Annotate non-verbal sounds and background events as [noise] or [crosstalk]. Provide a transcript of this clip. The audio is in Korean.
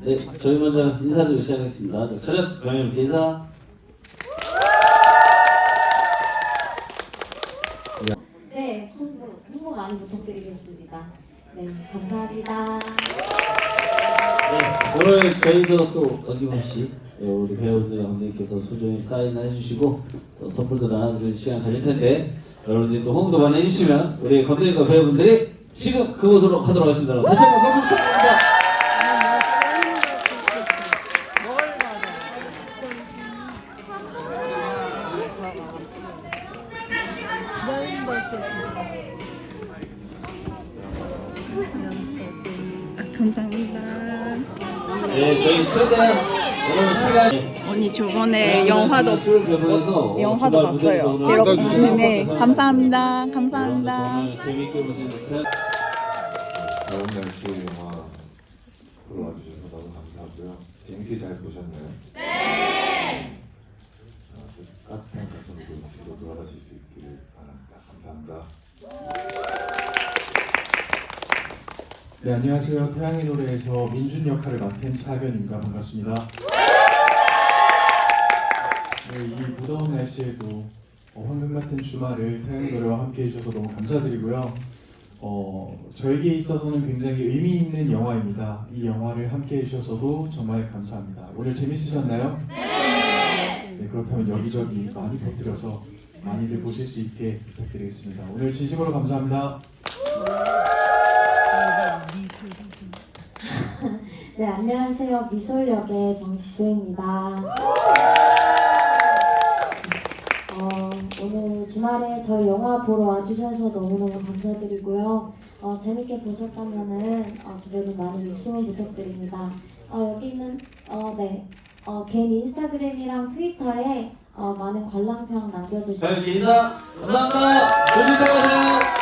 네, 저희 먼저 인사드리고 시작하겠습니다. 저녁 병영 인사. 네, 홍보, 홍보 많이 부탁드리겠습니다. 네, 감사합니다. 네, 오늘 저희도 또 어김없이 어, 우리 배우들 감독님께서 소중히 사인해 주시고 또 선물도 나눠드릴 시간 가질 텐데 여러분들이 또 홍도 많이 해주시면 우리 감독님과 배우분들이 지금 그곳으로 가도록 하겠습니다. 다시 한번 박수 부탁드립니다. 감사합니다. 네, 저희 최대한 언니 저번에 영화도 영화도 봤어요. 괴롭힘. 네, 감사합니다. 감사합니다. 재밌게 보시는 듯한 더운 날씨에 영화 보러 와주셔서 너무 감사하고요. 재밌게 잘 보셨나요? 네! 따뜻한 가슴으로 집으로 돌아가실 수 있기를 바랍니다. 감사합니다. 네 안녕하세요 태양의 노래에서 민준 역할을 맡은 차변입니다 반갑습니다 네, 이 날씨에도 어, 황금 같은 주말을 태양의 노래와 함께 해주셔서 너무 감사드리고요 어, 저에게 있어서는 굉장히 의미 있는 영화입니다 이 영화를 함께 해주셔서도 정말 감사합니다 오늘 재밌으셨나요? 네 그렇다면 여기저기 많이 퍼뜨려서 많이들 보실 수 있게 부탁드리겠습니다 오늘 진심으로 감사합니다 [laughs] 네, 안녕하세요. 미솔역의 정지수입니다. 주말에 저희 영화 보러 와주셔서 너무너무 감사드리고요. 어, 재밌게 보셨다면은 어, 주변에 많은 입소문 부탁드립니다. 어, 여기는 어, 네, 어, 개인 인스타그램이랑 트위터에 어, 많은 관람평 남겨주시면 자, 이렇게 인사 감사합니다. 조심히 들어가세요.